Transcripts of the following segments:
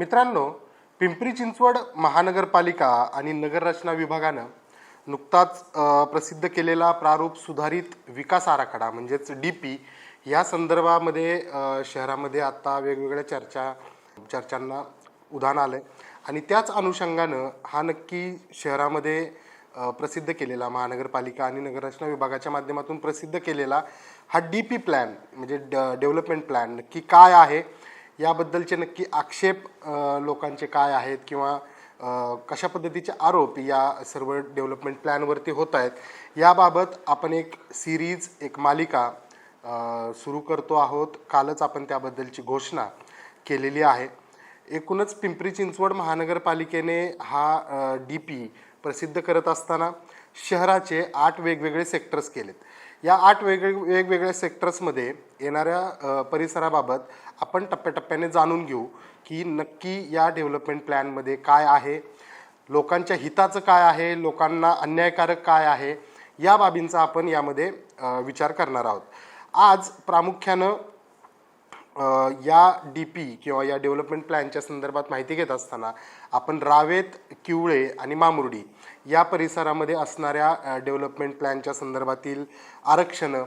मित्रांनो पिंपरी चिंचवड महानगरपालिका आणि नगररचना विभागानं नुकताच प्रसिद्ध केलेला प्रारूप सुधारित विकास आराखडा म्हणजेच डी पी या संदर्भामध्ये शहरामध्ये आत्ता वेगवेगळ्या चर्चा चर्चांना उधाण आलं आहे आणि त्याच अनुषंगानं हा नक्की शहरामध्ये प्रसिद्ध केलेला महानगरपालिका आणि नगररचना विभागाच्या माध्यमातून प्रसिद्ध केलेला हा डी पी प्लॅन म्हणजे ड डेव्हलपमेंट प्लॅन नक्की काय आहे? याबद्दलचे नक्की आक्षेप लोकांचे काय आहेत किंवा कशा पद्धतीचे आरोप या सर्व डेव्हलपमेंट प्लॅनवरती होत आहेत याबाबत आपण एक सिरीज एक मालिका सुरू करतो आहोत. कालच आपण त्याबद्दलची घोषणा केलेली आहे. एकूणच पिंपरी चिंचवड महानगरपालिकेने हा डी पी प्रसिद्ध करत असताना शहराचे आठ वेगवेगळे सेक्टर्स केलेत. या आठ वेगळे वेगवेगळ्या सेक्टर्समध्ये येणाऱ्या परिसराबाबत आपण टप्प्याटप्प्याने जाणून घेऊ की नक्की या डेव्हलपमेंट प्लॅनमध्ये काय आहे लोकांच्या हिताचं काय आहे लोकांना अन्यायकारक काय आहे या बाबींचा आपण यामध्ये विचार करणार आहोत. आज प्रामुख्यानं या डी पी किंवा या डेव्हलपमेंट प्लॅनच्या संदर्भात माहिती घेत असताना आपण रावेत किवळे आणि मामुर्डी या परिसरामध्ये असणाऱ्या डेव्हलपमेंट प्लॅनच्या संदर्भातील आरक्षणं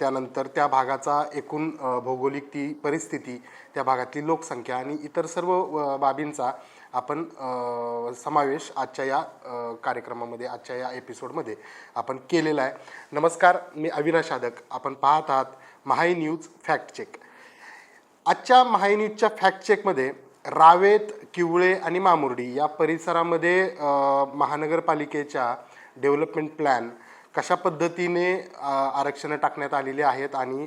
त्यानंतर त्या भागाचा एकूण भौगोलिक ती परिस्थिती त्या भागातली लोकसंख्या आणि इतर सर्व बाबींचा आपण समावेश आजच्या या कार्यक्रमामध्ये आजच्या या एपिसोडमध्ये आपण केलेला आहे. नमस्कार मी अविनाश आदक आपण पाहत आहात महाई न्यूज फॅक्ट चेक. आजच्या महाई न्यूजच्या फॅक्ट चेकमध्ये रावेत किवळे आणि मामुर्डी या परिसरामध्ये महानगरपालिकेच्या डेव्हलपमेंट प्लॅन कशा पद्धतीने आरक्षणं टाकण्यात आलेली आहेत आणि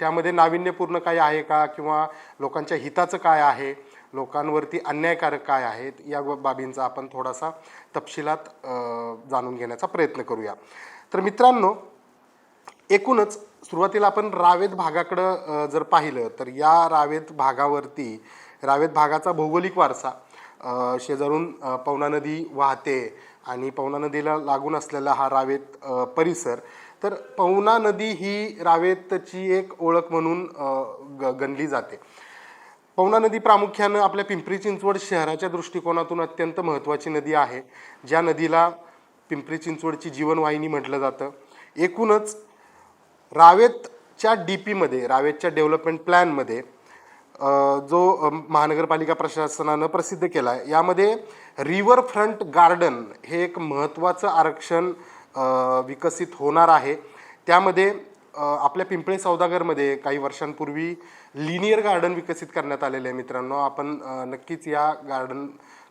त्यामध्ये नाविन्यपूर्ण काय आहे का किंवा लोकांच्या हिताचं काय आहे लोकांवरती अन्यायकारक काय आहेत या बाबींचा आपण थोडासा तपशिलात जाणून घेण्याचा प्रयत्न करूया. तर मित्रांनो एकूणच सुरुवातीला आपण रावेत भागाकडं जर पाहिलं तर या रावेत भागावरती रावेत भागाचा भौगोलिक वारसा शेजारून पवना नदी वाहते आणि पवना नदीला लागून असलेला हा रावेत परिसर. तर पवना नदी ही रावेतची एक ओळख म्हणून ग गणली जाते. पवना नदी प्रामुख्यानं आपल्या पिंपरी चिंचवड शहराच्या दृष्टिकोनातून अत्यंत महत्त्वाची नदी आहे. ज्या नदीला पिंपरी चिंचवडची जीवनवाहिनी म्हटलं जातं. एकूणच रावेतच्या डी पीमध्ये रावेतच्या डेव्हलपमेंट प्लॅनमध्ये जो महानगरपालिका प्रशासनानं प्रसिद्ध केला आहे यामध्ये रिव्हर फ्रंट गार्डन हे एक महत्त्वाचं आरक्षण विकसित होणार आहे. त्यामध्ये आपल्या पिंपळे सौदागरमध्ये काही वर्षांपूर्वी लिनियर गार्डन विकसित करण्यात आलेलं आहे मित्रांनो. आपण नक्कीच या गार्डन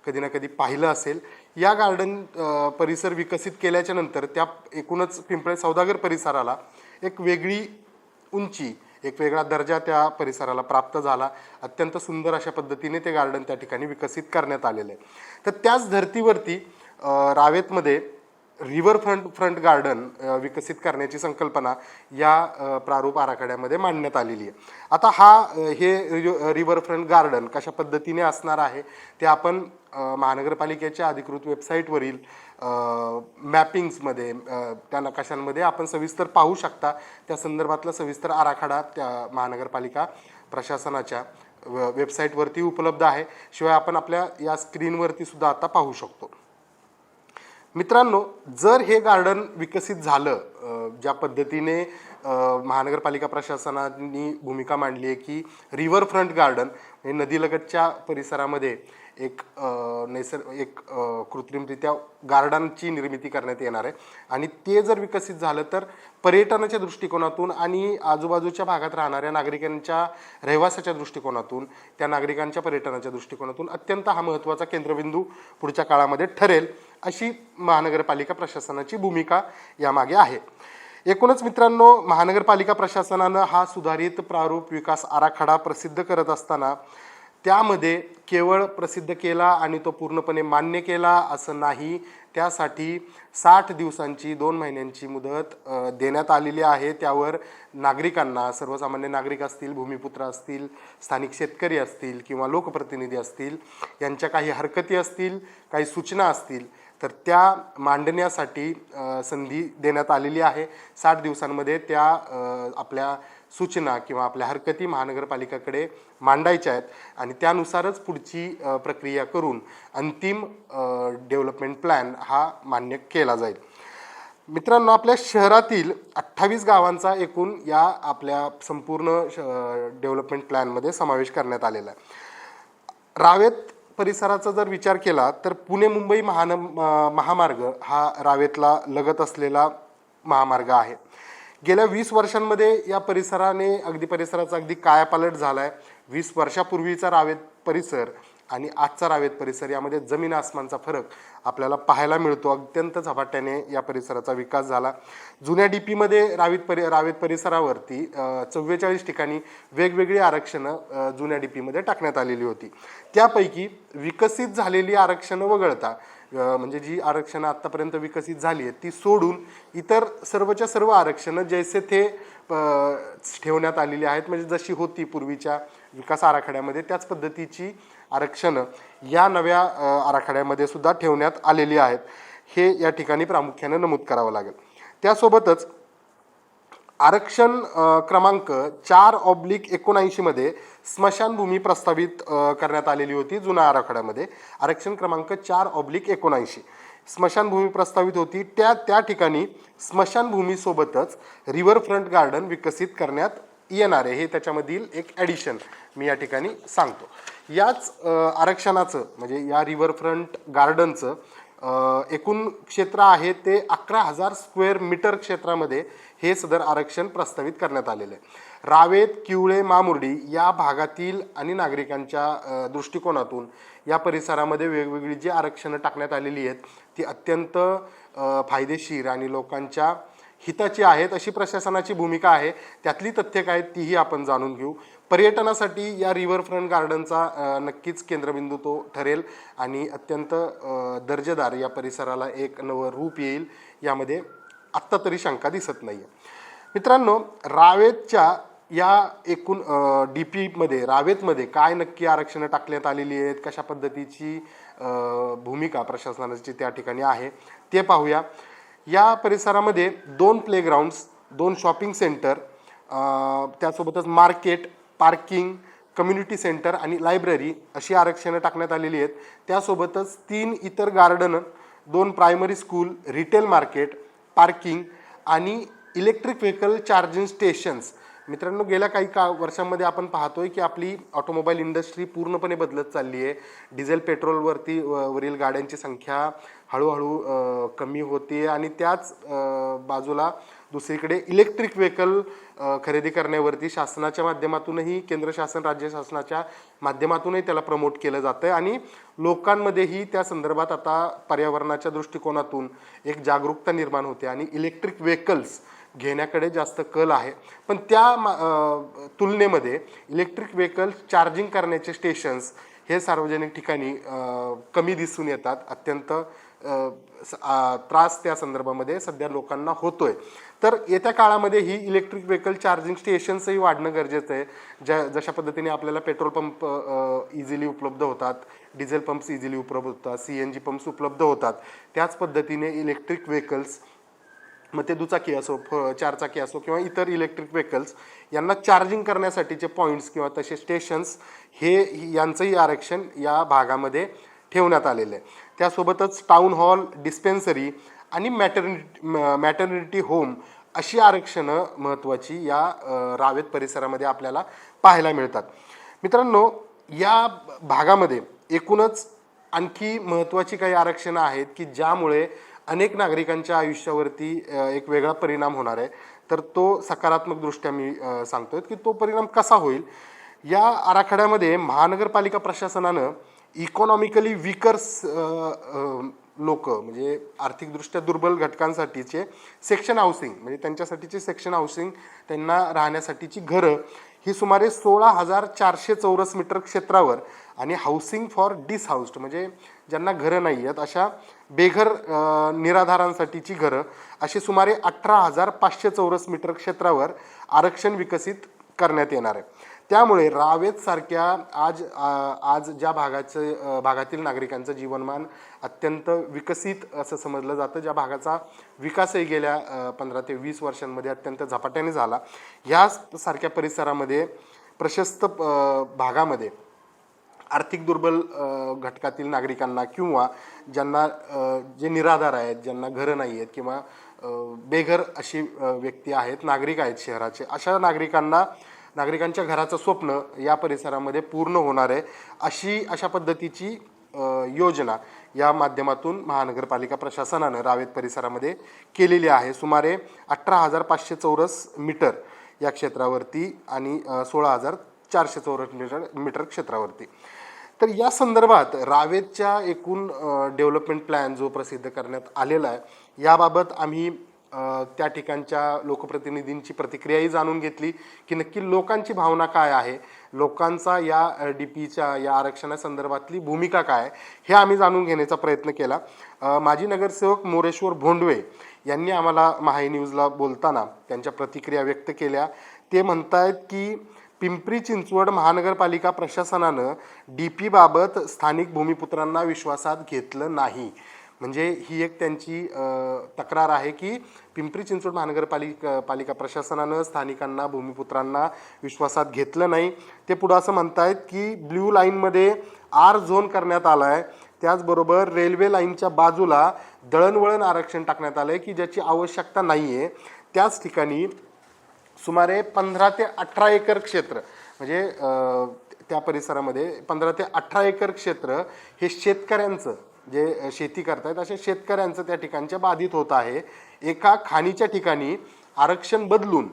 कधी ना कधी पाहिलं असेल. या गार्डन परिसर विकसित केल्याच्यानंतर त्या एकूणच पिंपळे सौदागर परिसराला एक वेगळी उंची एक वेगळा दर्जा त्या परिसराला प्राप्त झाला. अत्यंत सुंदर अशा पद्धतीने ते गार्डन त्या ठिकाणी विकसित करण्यात आलेलं आहे. तर त्याच धर्तीवरती रावेतमध्ये रिव्हर फ्रंट फ्रंट गार्डन विकसित करण्याची संकल्पना या प्रारूप आराखड्यामध्ये मांडण्यात आलेली आहे. आता हा हे रि- रिव्हर फ्रंट गार्डन कशा पद्धतीने असणार आहे ते आपण महानगरपालिकेच्या अधिकृत वेबसाईटवरील मॅपिंग्समध्ये त्या नकाशांमध्ये आपण सविस्तर पाहू शकता. त्या संदर्भातला सविस्तर आराखडा त्या महानगरपालिका प्रशासनाच्या व- वेबसाईटवरती उपलब्ध आहे. शिवाय आपण आपल्या या स्क्रीनवरती सुद्धा आता पाहू शकतो. मित्रांनो जर हे गार्डन विकसित झालं ज्या पद्धतीने महानगरपालिका प्रशासनाने भूमिका मांडली आहे की रिव्हर फ्रंट गार्डन हे नदीलगतच्या परिसरामध्ये एक नैसर्ग एक कृत्रिमरित्या गार्डनची निर्मिती करण्यात येणार आहे. आणि ते जर विकसित झालं तर पर्यटनाच्या दृष्टिकोनातून आणि आजूबाजूच्या भागात राहणाऱ्या नागरिकांच्या रहिवासाच्या दृष्टिकोनातून त्या नागरिकांच्या पर्यटनाच्या दृष्टिकोनातून अत्यंत हा महत्त्वाचा केंद्रबिंदू पुढच्या काळामध्ये ठरेल अशी महानगरपालिका प्रशासनाची भूमिका यामागे आहे. एकूणच मित्रांनो महानगरपालिका प्रशासनानं हा सुधारित प्रारूप विकास आराखडा प्रसिद्ध करत असताना त्यामध्ये केवळ प्रसिद्ध केला आणि तो पूर्णपणे मान्य केला असं नाही. त्यासाठी साठ दिवसांची दोन महिन्यांची मुदत देण्यात आलेली आहे. त्यावर नागरिकांना सर्वसामान्य नागरिक असतील भूमिपुत्र असतील स्थानिक शेतकरी असतील किंवा लोकप्रतिनिधी असतील यांच्या काही हरकती असतील काही सूचना असतील तर त्या मांडण्यासाठी संधी देण्यात आलेली आहे. साठ दिवसांमध्ये त्या आपल्या सूचना किंवा आपल्या हरकती महानगरपालिकाकडे मांडायच्या आहेत आणि त्यानुसारच पुढची प्रक्रिया करून अंतिम डेव्हलपमेंट प्लॅन हा मान्य केला जाईल. मित्रांनो आपल्या शहरातील अठ्ठावीस गावांचा एकूण या आपल्या संपूर्ण डेव्हलपमेंट प्लॅनमध्ये समावेश करण्यात आलेला आहे. रावेत परिसराचा जर विचार केला तर पुणे मुंबई महान महामार्ग हा रावेतला लगत असलेला महामार्ग आहे. गेल्या वीस वर्षांमध्ये या परिसराने अगदी परिसराचा अगदी कायापालट झाला आहे वीस वर्षापूर्वीचा रावेत परिसर आणि आजचा रावेत परिसर यामध्ये जमीन आसमानचा फरक आपल्याला पाहायला मिळतो. अत्यंत झपाट्याने या परिसराचा विकास झाला. जुन्या डी पीमध्ये रावेत परि रावेत परिसरावरती चव्वेचाळीस ठिकाणी वेगवेगळी आरक्षणं जुन्या डी पीमध्ये टाकण्यात आलेली होती. त्यापैकी विकसित झालेली आरक्षणं वगळता म्हणजे जी आरक्षणं आत्तापर्यंत विकसित झाली आहेत ती सोडून इतर सर्वच्या सर्व आरक्षणं जैसे ते ठेवण्यात आलेली आहेत. म्हणजे जशी होती पूर्वीच्या विकास आराखड्यामध्ये त्याच पद्धतीची आरक्षणं या नव्या आराखड्यामध्ये सुद्धा ठेवण्यात आलेली आहेत. हे या ठिकाणी प्रामुख्याने नमूद करावं लागेल. त्यासोबतच आरक्षण क्रमांक चार ऑब्लिक एकोणऐंशीमध्ये स्मशानभूमी प्रस्तावित करण्यात आलेली होती जुन्या आराखड्यामध्ये. आरक्षण क्रमांक चार ऑब्लिक एकोणऐंशी. स्मशानभूमी प्रस्तावित होती. त्या त्या ठिकाणी स्मशानभूमीसोबतच रिव्हरफ्रंट गार्डन विकसित करण्यात येणार आहे. हे त्याच्यामधील एक ॲडिशन मी या ठिकाणी सांगतो. याच आरक्षणाचं म्हणजे या रिव्हरफ्रंट गार्डनचं एकूण क्षेत्र आहे ते अकरा हजार स्क्वेअर मीटर क्षेत्रामध्ये हे सदर आरक्षण प्रस्तावित करण्यात आलेले आहे. रावेत किवळे मामुर्डी या भागातील आणि नागरिकांच्या दृष्टिकोनातून या परिसरामध्ये वेगवेगळी जी आरक्षणं टाकण्यात आलेली आहेत ती अत्यंत फायदेशीर आणि लोकांच्या हिताची आहेत अशी प्रशासनाची भूमिका आहे. त्यातली तथ्य काय तीही आपण जाणून घेऊ. पर्यटनासाठी या रिव्हरफ्रंट गार्डनचा नक्कीच केंद्रबिंदू तो ठरेल आणि अत्यंत दर्जेदार या परिसराला एक नवं रूप येईल यामध्ये आत्ता तरी शंका दिसत नाही आहे मित्रांनो रावेतच्या या एकूण डी पीमध्ये रावेतमध्ये काय नक्की आरक्षणं टाकण्यात आलेली आहेत कशा पद्धतीची भूमिका प्रशासनाची त्या ठिकाणी आहे ते पाहूया. या परिसरामध्ये दोन प्लेग्राऊंड्स दोन शॉपिंग सेंटर त्यासोबतच मार्केट पार्किंग कम्युनिटी सेंटर आणि लायब्ररी अशी आरक्षणं टाकण्यात आलेली आहेत. त्यासोबतच तीन इतर गार्डन दोन primary school retail market parking आणि इलेक्ट्रिक व्हेकल चार्जिंग स्टेशन्स मित्रांनो गेल्या काही का वर्षांमध्ये आपण पाहतोय की आपली ऑटोमोबाईल इंडस्ट्री पूर्णपणे बदलत चालली आहे. डिझेल पेट्रोलवरती व- वरील गाड्यांची संख्या हळूहळू कमी होते आणि त्याच बाजूला दुसरीकडे इलेक्ट्रिक व्हेकल खरेदी करण्यावरती शासनाच्या माध्यमातूनही केंद्र शासन राज्य शासनाच्या माध्यमातूनही त्याला प्रमोट केलं जातं आहे आणि लोकांमध्येही त्या संदर्भात आता पर्यावरणाच्या दृष्टिकोनातून एक जागरूकता निर्माण होते आणि इलेक्ट्रिक व्हेकल्स घेण्याकडे जास्त कल आहे. पण त्या मा- तुलनेमध्ये इलेक्ट्रिक व्हेकल चार्जिंग करण्याचे स्टेशन्स हे सार्वजनिक ठिकाणी कमी दिसून येतात. अत्यंत स- त्रास त्या संदर्भामध्ये सध्या लोकांना होतोय. तर येत्या काळामध्ये ही इलेक्ट्रिक व्हेकल चार्जिंग स्टेशन्सही वाढणं गरजेचं आहे. ज्या जशा पद्धतीने आपल्याला पेट्रोल पंप इझिली उपलब्ध होतात डिझेल पंप्स इझिली उपलब्ध होतात सी एन जी पंप्स उपलब्ध होतात त्याच पद्धतीने इलेक्ट्रिक व्हेकल्स मग ते दुचाकी असो फ चारचाकी असो किंवा इतर इलेक्ट्रिक व्हेकल्स यांना चार्जिंग करण्यासाठीचे पॉईंट्स किंवा तसे स्टेशन्स हे यांचंही आरक्षण या भागामध्ये ठेवण्यात आलेलं आहे. त्यासोबतच टाऊन हॉल डिस्पेन्सरी आणि मॅटर्निटी मॅटर्निटी होम अशी आरक्षणं महत्त्वाची या रावेत परिसरामध्ये आपल्याला पाहायला मिळतात. मित्रांनो या भागामध्ये एकूणच आणखी महत्त्वाची काही आरक्षणं आहेत की ज्यामुळे अनेक नागरिकांच्या आयुष्यावरती एक वेगळा परिणाम होणार आहे. तर तो सकारात्मकदृष्ट्या मी सांगतोय की तो परिणाम कसा होईल? या आराखड्यामध्ये महानगरपालिका प्रशासनानं इकॉनॉमिकली विकर्स लोक म्हणजे आर्थिकदृष्ट्या दुर्बल घटकांसाठीचे सेक्शन हाऊसिंग म्हणजे त्यांच्यासाठीचे सेक्शन हाऊसिंग त्यांना राहण्यासाठीची घरं ही सुमारे सोळा हजार चारशे चौरस मीटर क्षेत्रावर आणि हाऊसिंग फॉर डिसहाऊस्ड म्हणजे ज्यांना घरं नाही आहेत अशा बेघर निराधारांसाठीची घरं अशी सुमारे अठरा हजार पाचशे चौरस मीटर क्षेत्रावर आरक्षण विकसित करण्यात येणार आहे. त्यामुळे रावेतसारख्या आज आज ज्या भागाचं भागातील नागरिकांचं जीवनमान अत्यंत विकसित असं समजलं जातं ज्या भागाचा विकासही गेल्या पंधरा ते वीस वर्षांमध्ये अत्यंत झपाट्याने झाला. ह्या सारख्या परिसरामध्ये प्रशस्त भागामध्ये आर्थिक दुर्बल घटकातील नागरिकांना किंवा ज्यांना जे निराधार आहेत ज्यांना घरं नाही आहेत किंवा बेघर अशी व्यक्ती आहेत नागरिक आहेत शहराचे अशा नागरिकांना नागरिकांच्या घराचं स्वप्न या परिसरामध्ये पूर्ण होणार आहे अशी अशा पद्धतीची योजना या माध्यमातून महानगरपालिका प्रशासनानं रावेत परिसरामध्ये केलेली आहे. सुमारे अठरा हजार पाचशे चौरस मीटर या क्षेत्रावरती आणि सोळा हजार चारशे चौरस मीटर मीटर क्षेत्रावरती. तर या संदर्भात रावेतच्या एकूण डेव्हलपमेंट प्लॅन जो प्रसिद्ध करण्यात आलेला आहे याबाबत आम्ही त्या ठिकाणच्या लोकप्रतिनिधींची प्रतिक्रियाही जाणून घेतली की नक्की लोकांची भावना काय आहे? लोकांचा या डी पीच्या या आरक्षणासंदर्भातली भूमिका काय आहे? हे आम्ही जाणून घेण्याचा प्रयत्न केला. माजी नगरसेवक मोरेश्वर भोंडवे यांनी आम्हाला महाई न्यूजला बोलताना त्यांच्या प्रतिक्रिया व्यक्त केल्या. ते म्हणतायत की पिंपरी चिंचवड महानगरपालिका प्रशासनानं डी पीबाबत स्थानिक भूमिपुत्रांना विश्वासात घेतलं नाही. म्हणजे ही एक त्यांची तक्रार आहे की पिंपरी चिंचवड महानगरपालिका पालिका प्रशासनानं स्थानिकांना भूमिपुत्रांना विश्वासात घेतलं नाही. ते पुढं असं म्हणतायत की ब्ल्यू लाईनमध्ये आर झोन करण्यात आला आहे त्याचबरोबर रेल्वे लाईनच्या बाजूला दळणवळण आरक्षण टाकण्यात आलं आहे की ज्याची आवश्यकता नाही आहे त्याच ठिकाणी सुमारे पंधरा ते अठरा एकर क्षेत्र म्हणजे त्या परिसरामध्ये पंधरा ते अठरा एकर क्षेत्र हे शेतकऱ्यांचं जे शेती करतायत अशा शेतकऱ्यांचं त्या ठिकाणच्या बाधित होत आहे. एका खाणीच्या ठिकाणी आरक्षण बदलून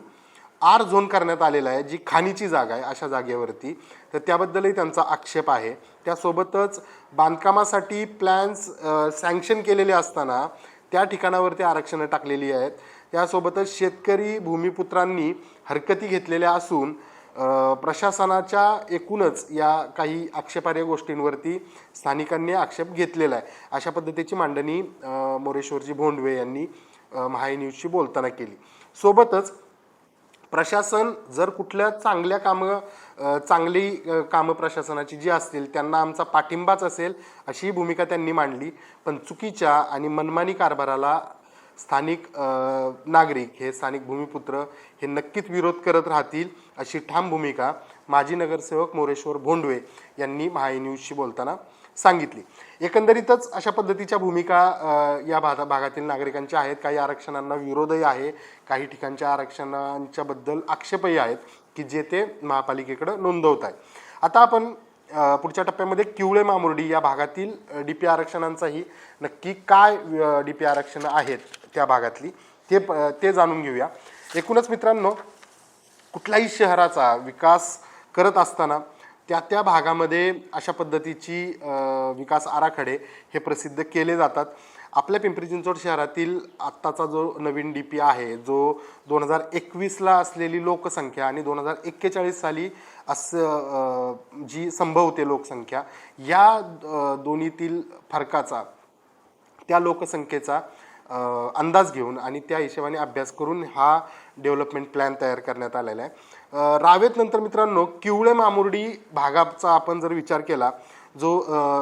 आर झोन करण्यात आलेला आहे जी खाणीची जागा आहे अशा जागेवरती. तर त्याबद्दलही त्यांचा आक्षेप आहे. त्यासोबतच बांधकामासाठी प्लॅन्स सँक्शन केलेले असताना त्या ठिकाणावरती आरक्षणं टाकलेली आहेत. त्यासोबतच शेतकरी भूमिपुत्रांनी हरकती घेतलेल्या असून प्रशासनाच्या एकूणच या काही आक्षेपार्ह गोष्टींवरती स्थानिकांनी आक्षेप घेतलेला आहे. अशा पद्धतीची मांडणी मोरेश्वरजी भोंडवे यांनी अ, महाई न्यूजशी बोलताना केली. सोबतच प्रशासन जर कुठल्या चांगल्या कामं चांगली कामं प्रशासनाची जी असतील त्यांना आमचा पाठिंबाच असेल अशी भूमिका त्यांनी मांडली. पण चुकीच्या आणि मनमानी कारभाराला स्थानिक नागरिक हे स्थानिक भूमिपुत्र हे नक्कीच विरोध करत राहतील अशी ठाम भूमिका माजी नगरसेवक मोरेश्वर भोंडवे यांनी महाई न्यूजशी बोलताना सांगितली. एकंदरीतच अशा पद्धतीच्या भूमिका या भागा भागातील नागरिकांच्या आहेत. काही आरक्षणांना विरोधही आहे. काही ठिकाणच्या आरक्षणांच्या बद्दल आक्षेपही आहेत की जे ते महापालिकेकडं नोंदवत आहे आता आपण पुढच्या टप्प्यामध्ये किवळे मामुर्डी या भागातील डी पी आरक्षणांचाही नक्की काय डी पी आरक्षणं आहेत? त्या भागातली. ते प- ते जाणून घेऊया. एकूणच मित्रांनो कुठल्याही शहराचा विकास करत असताना त्या त्या भागामध्ये अशा पद्धतीची विकास आराखडे हे प्रसिद्ध केले जातात. आपल्या पिंपरी चिंचवड शहरातील आत्ताचा जो नवीन डी पी आहे जो दोन हजार एकवीसला असलेली लोकसंख्या आणि दोन हजार एक्केचाळीस साली असं जी संभवते लोकसंख्या या दोन्हीतील फरकाचा त्या लोकसंख्येचा अंदाज घेऊन आणि त्या हिशोबाने अभ्यास करून हा डेव्हलपमेंट प्लॅन तयार करण्यात आलेला आहे. रावेत नंतर मित्रांनो किवळे मामुर्डी भागाचा आपण जर विचार केला जो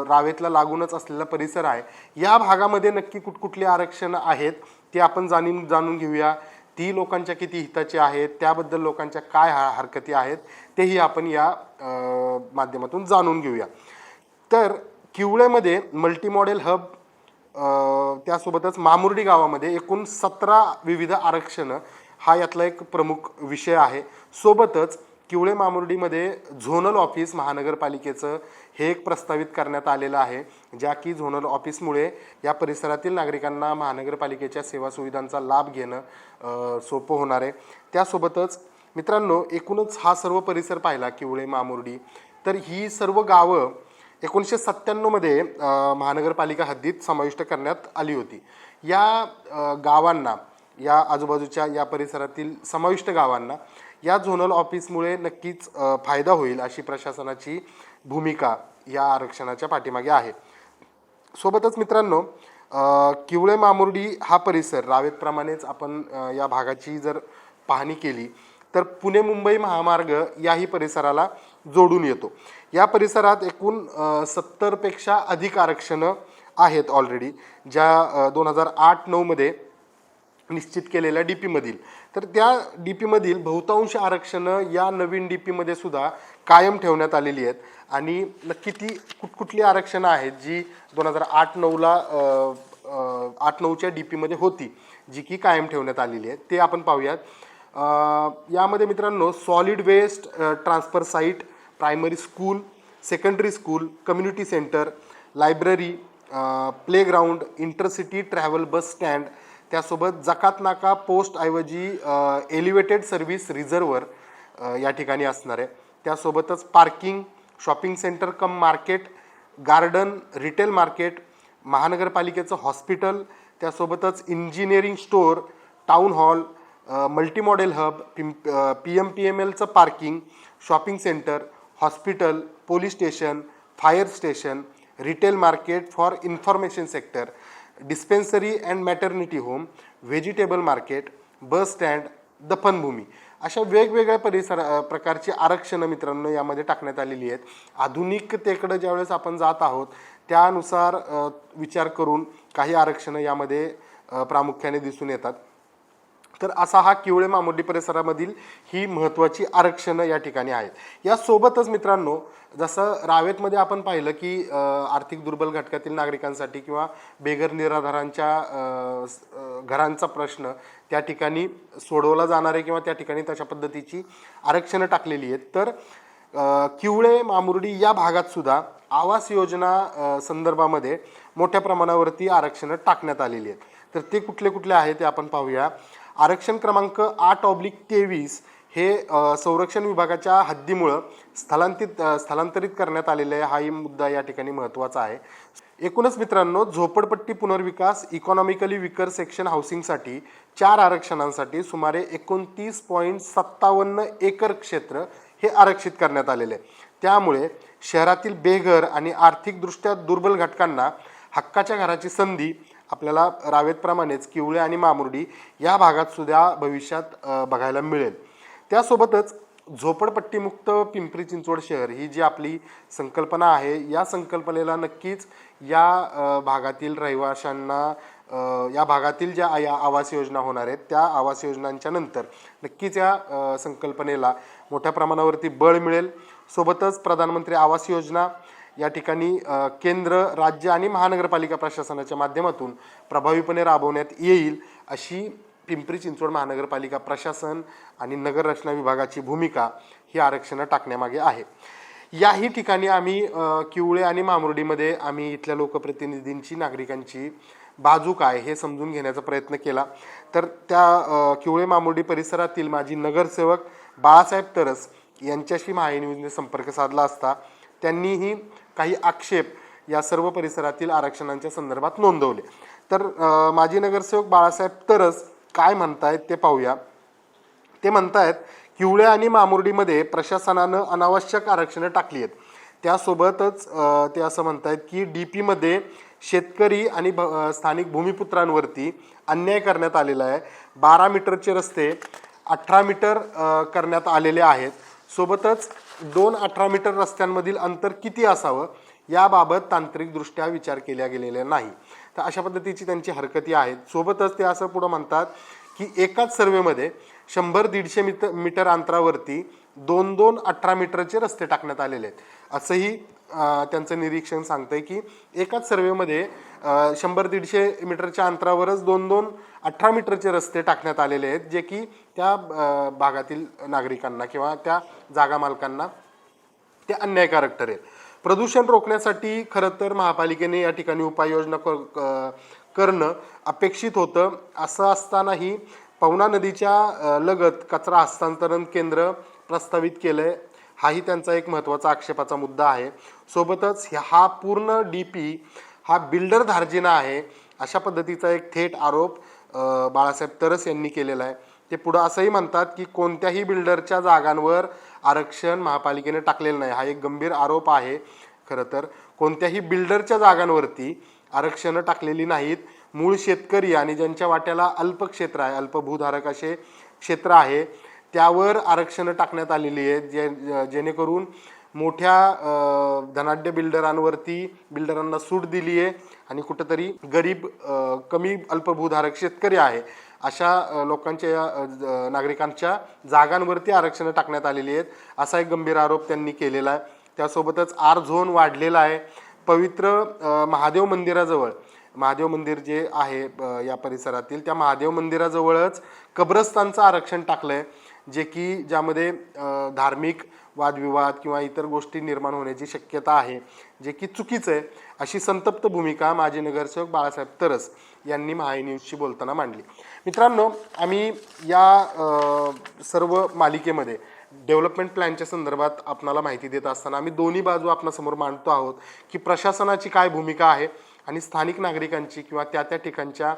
रावेतला लागूनच असलेला परिसर आहे या भागामध्ये नक्की कुठकुठली आरक्षण आहेत ते आपण जाणून जाणून घेऊया. ती लोकांच्या किती हिताची आहेत त्याबद्दल लोकांच्या काय हा हरकती आहेत तेही आपण या माध्यमातून जाणून घेऊया. तर किवळेमध्ये मल्टी मॉडेल हब त्यासोबतच मामुर्डी गावामध्ये एकूण सतरा विविध आरक्षणं हा यातला एक प्रमुख विषय आहे. सोबतच किवळे मामुर्डीमध्ये झोनल ऑफिस महानगरपालिकेचं हे एक प्रस्तावित करण्यात आलेलं आहे ज्या की झोनल ऑफिसमुळे या परिसरातील नागरिकांना महानगरपालिकेच्या सेवा सुविधांचा लाभ घेणं सोपं होणार आहे. त्यासोबतच मित्रांनो एकूणच हा सर्व परिसर पाहिला किवळे मामुर्डी. तर ही सर्व गावं एकोणीसशे सत्त्याण्णवमध्ये महानगरपालिका हद्दीत समाविष्ट करण्यात आली होती. या गावांना या आजूबाजूच्या या परिसरातील समाविष्ट गावांना या झोनल ऑफिसमुळे नक्कीच फायदा होईल अशी प्रशासनाची भूमिका या आरक्षणाच्या पाठीमागे आहे. सोबतच मित्रांनो किवळे मामुर्डी हा परिसर रावेतप्रमाणेच आपण या भागाची जर पाहणी केली तर पुणे मुंबई महामार्ग याही परिसराला जोडून येतो. या परिसरात एकूण सत्तरपेक्षा अधिक आरक्षणं आहेत ऑलरेडी ज्या दोन हजार आठ नऊमध्ये निश्चित केलेल्या डी पीमधील तर त्या डी पीमधील बहुतांश आरक्षणं या नवीन डी पीमध्ये सुद्धा कायम ठेवण्यात आलेली आहेत. आणि नक्की ती कुठकुठली आरक्षणं आहेत जी दोन हजार आठ नऊला आठ नऊच्या डी पीमध्ये होती जी की कायम ठेवण्यात आलेली आहे ते आपण पाहूयात. यामध्ये मित्रांनो solid waste transfer site primary school secondary school community center library playground intercity travel bus stand त्यासोबत जकात नाका पोस्टऐवजी एलिव्हेटेड सर्व्हिस रिझर्वर या ठिकाणी असणार आहे. त्यासोबतच parking shopping center cum market garden retail market महानगरपालिकेचं हॉस्पिटल त्यासोबतच engineering store town hall multimodal hub पिंप P M P M एलचं parking shopping center hospital police station fire station retail market for information sector dispensary and maternity home vegetable market bus stand दफनभूमी. अशा वेगवेगळ्या परिसर प्रकारची आरक्षणं मित्रांनो यामध्ये टाकण्यात आलेली आहेत. आधुनिकतेकडं ज्यावेळेस आपण जात आहोत त्यानुसार विचार करून काही आरक्षणं यामध्ये प्रामुख्याने दिसून येतात. तर असा हा किवळे मामुर्डी परिसरामधील ही महत्त्वाची आरक्षणं या ठिकाणी आहेत. यासोबतच मित्रांनो जसं रावेतमध्ये आपण पाहिलं की आर्थिक दुर्बल घटकातील नागरिकांसाठी किंवा बेघर निराधारांच्या घरांचा प्रश्न त्या ठिकाणी सोडवला जाणार आहे किंवा त्या ठिकाणी तशा पद्धतीची आरक्षणं टाकलेली आहेत. तर किवळे मामुर्डी या भागात सुद्धा आवास योजना संदर्भामध्ये मोठ्या प्रमाणावरती आरक्षणं टाकण्यात आलेली आहेत. तर ते कुठले कुठले आहे ते आपण पाहूया. आरक्षण क्रमांक आठ ऑब्लिक तेवीस हे संरक्षण विभागाच्या हद्दीमुळं स्थलांतरित स्थलांतरित करण्यात आलेलं आहे हाही मुद्दा या ठिकाणी महत्त्वाचा आहे. एकूणच मित्रांनो झोपडपट्टी पुनर्विकास इकॉनॉमिकली विकर सेक्शन हाऊसिंगसाठी चार आरक्षणांसाठी सुमारे एकोणतीस पॉईंट सत्तावन्न एकर क्षेत्र हे आरक्षित करण्यात आलेले. आहे त्यामुळे शहरातील बेघर आणि आर्थिकदृष्ट्या दुर्बल घटकांना हक्काच्या घराची संधी आपल्याला रावेतप्रमाणेच किवळे आणि मामुर्डी या भागात सुद्धा भविष्यात बघायला मिळेल. त्यासोबतच झोपडपट्टीमुक्त पिंपरी चिंचवड शहर ही जी आपली संकल्पना आहे या संकल्पनेला नक्कीच या भागातील रहिवाशांना या भागातील ज्या या आवास योजना होणार आहेत त्या आवास योजनांच्या नंतर नक्कीच या संकल्पनेला मोठ्या प्रमाणावरती बळ मिळेल. सोबतच प्रधानमंत्री आवास योजना या ठिकाणी केंद्र राज्य आणि महानगरपालिका प्रशासनाच्या माध्यमातून प्रभावीपणे राबवण्यात येईल अशी पिंपरी चिंचवड महानगरपालिका प्रशासन आणि नगररचना विभागाची भूमिका ही आरक्षणं टाकण्यामागे आहे. याही ठिकाणी आम्ही किवळे आणि मामुर्डीमध्ये आम्ही इथल्या लोकप्रतिनिधींची नागरिकांची बाजू काय हे समजून घेण्याचा प्रयत्न केला. तर त्या किवळे मामुर्डी परिसरातील माजी नगरसेवक बाळासाहेब तरस यांच्याशी महान्यूजने संपर्क साधला असता त्यांनीही काही आक्षेप या सर्व परिसरातील आरक्षणांच्या संदर्भात नोंदवले. तर माजी नगरसेवक बाळासाहेब तरस काय म्हणतायत ते पाहूया. ते म्हणतायत किवळे आणि मामुर्डीमध्ये प्रशासनानं अनावश्यक आरक्षणं टाकली आहेत. त्यासोबतच ते असं म्हणतायत की डी पीमध्ये शेतकरी आणि भ स्थानिक भूमिपुत्रांवरती अन्याय करण्यात आलेला आहे. बारा मीटरचे रस्ते अठरा मीटर करण्यात आलेले आहेत. सोबतच दोन अठरा मीटर रस्त्यांमधील अंतर किती असावं याबाबत तांत्रिकदृष्ट्या विचार केला गेलेला नाही. तर अशा पद्धतीची त्यांची हरकती आहेत. सोबतच ते असं पुढं म्हणतात की एकाच सर्वेमध्ये शंभर दीडशे मीटर मीटर अंतरावरती दोन दोन अठरा मीटरचे रस्ते टाकण्यात आलेले आहेत. असंही त्यांचं निरीक्षण सांगतंय की एकाच सर्वेमध्ये शंभर दीडशे मीटरच्या अंतरावरच दोन दोन अठरा मीटरचे रस्ते टाकण्यात आलेले आहेत जे की त्या भागातील नागरिकांना किंवा त्या जागा मालकांना ते अन्यायकारक ठरेल. प्रदूषण रोखण्यासाठी खरं तर महापालिकेने या ठिकाणी उपाययोजना कर क- करणं अपेक्षित होतं. असं असतानाही पवना नदीच्या लगत कचरा हस्तांतरण केंद्र प्रस्तावित केलं आहे हाही त्यांचा एक महत्त्वाचा आक्षेपाचा मुद्दा आहे. सोबतच हा पूर्ण डी पी हा बिल्डर धार्जिना आहे अशा पद्धतीचा एक थेट आरोप बाळासाहेब तरस यांनी केलेला आहे. ते पुढं असंही म्हणतात की कोणत्याही बिल्डरच्या जागांवर आरक्षण महापालिकेने टाकलेलं नाही. हा एक गंभीर आरोप आहे खरं तर. कोणत्याही बिल्डरच्या जागांवरती आरक्षणं टाकलेली नाहीत. मूळ शेतकरी आणि ज्यांच्या वाट्याला अल्प क्षेत्र आहे अल्पभूधारक असे क्षेत्र आहे त्यावर आरक्षणं टाकण्यात आलेली आहेत जे जेणेकरून मोठ्या धनाढ्य बिल्डरांवरती बिल्डरांना सूट दिली आहे आणि कुठंतरी गरीब कमी अल्पभूधारक शेतकरी आहे अशा लोकांच्या या, नागरिकांच्या जागांवरती आरक्षणं टाकण्यात आलेली आहेत. असा एक गंभीर आरोप त्यांनी केलेला आहे. त्यासोबतच आर झोन वाढलेला आहे. पवित्र महादेव मंदिराजवळ महादेव मंदिर जे आहे या परिसरातील त्या महादेव मंदिराजवळच कब्रस्तानचं आरक्षण टाकलं आहे जे की ज्यामध्ये धार्मिक वादविवाद किंवा इतर गोष्टी निर्माण होण्याची शक्यता आहे जे की चुकीचं आहे अशी संतप्त भूमिका माजी नगरसेवक बाळासाहेब तरस यांनी महाई न्यूजशी बोलताना मांडली. मित्रांनो आम्ही या सर्व मालिकेमध्ये डेव्हलपमेंट प्लॅनच्या संदर्भात आपणाला माहिती देत असताना आम्ही दोन्ही बाजू आपणासमोर मांडतो आहोत की प्रशासनाची काय भूमिका आहे आणि स्थानिक नागरिकांची किंवा त्या त्या ठिकाणच्या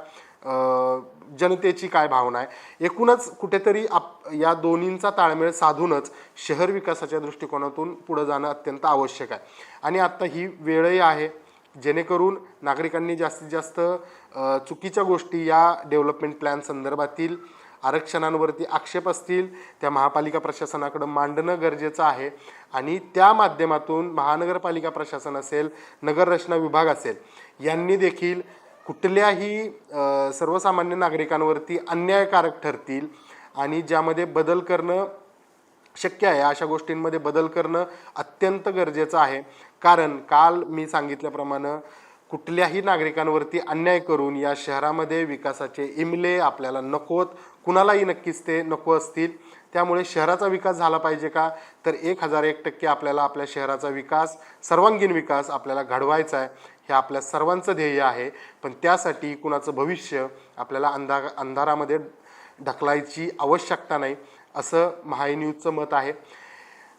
जनतेची काय भावना आहे? एकूणच कुठेतरी आप या दोन्हींचा ताळमेळ साधूनच शहर विकासाच्या दृष्टिकोनातून पुढं जाणं अत्यंत आवश्यक आहे. आणि आत्ता ही वेळही आहे जेणेकरून नागरिकांनी जास्तीत जास्त चुकीच्या गोष्टी या डेव्हलपमेंट प्लॅन संदर्भातील आरक्षणांवरती आक्षेप असतील त्या महापालिका प्रशासनाकडं मांडणं गरजेचं आहे आणि त्या माध्यमातून महानगरपालिका प्रशासन असेल नगररचना विभाग असेल यांनी देखील कुठल्याही सर्वसामान्य नागरिकांवरती अन्यायकारक ठरतील आणि ज्यामध्ये बदल करणं शक्य आहे अशा गोष्टींमध्ये बदल करणं अत्यंत गरजेचं आहे. कारण काल मी सांगितल्याप्रमाणे कुठल्याही नागरिकांवरती अन्याय करून या शहरामध्ये विकासाचे इमले आपल्याला नकोत कुणालाही नक्कीच ते नको असतील. त्यामुळे शहराचा विकास झाला पाहिजे का? तर एक हजार एक टक्के आपल्याला आपल्या शहराचा विकास सर्वांगीण विकास आपल्याला घडवायचा आहे. हे आपल्या सर्वांचं ध्येय आहे. पण त्यासाठी कुणाचं भविष्य आपल्याला अंधा अंधारामध्ये ढकलायची आवश्यकता नाही असं महाई न्यूजचं मत आहे.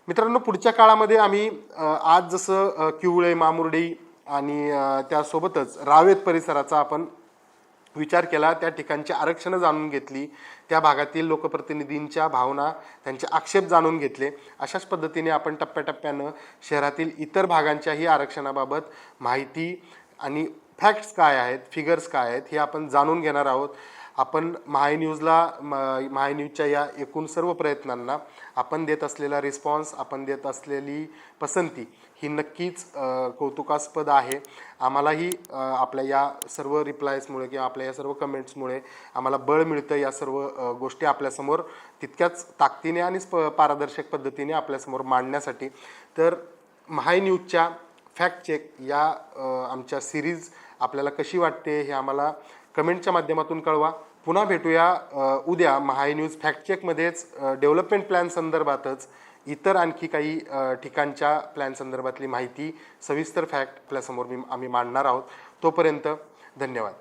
मित्रांनो पुढच्या काळामध्ये आम्ही आज जसं किवळे मामुर्डी आणि त्यासोबतच रावेत परिसराचा आपण विचार केला त्या ठिकाणची आरक्षणं जाणून घेतली त्या भागातील लोकप्रतिनिधींच्या भावना त्यांचे आक्षेप जाणून घेतले. अशाच पद्धतीने आपण टप्प्याटप्प्यानं शहरातील इतर भागांच्याही आरक्षणाबाबत माहिती आणि फॅक्ट्स काय आहेत फिगर्स काय आहेत हे आपण जाणून घेणार आहोत. आपण महाय न्यूजला म- महाय न्यूजच्या या एकूण सर्व प्रयत्नांना आपण देत असलेला रिस्पॉन्स आपण देत असलेली पसंती ही नक्कीच कौतुकास्पद आहे. आम्हालाही आपल्या या सर्व रिप्लायसमुळे किंवा आपल्या या सर्व कमेंट्समुळे आम्हाला बळ मिळतं या सर्व गोष्टी आपल्यासमोर तितक्याच ताकदीने आणि स्प पारदर्शक पद्धतीने आपल्यासमोर मांडण्यासाठी. तर महाय न्यूजच्या फॅक्ट चेक या आमच्या सिरीज आपल्याला कशी वाटते हे आम्हाला कमेंटच्या माध्यमातून कळवा. पुन्हा भेटूया उद्या महाय न्यूज फॅक्ट चेकमध्येच डेव्हलपमेंट प्लॅन संदर्भातच इतर आणखी काही ठिकाणच्या प्लॅन संदर्भातली माहिती सविस्तर फॅक्ट आपल्यासमोर मी आम्ही मांडणार आहोत. तोपर्यंत धन्यवाद.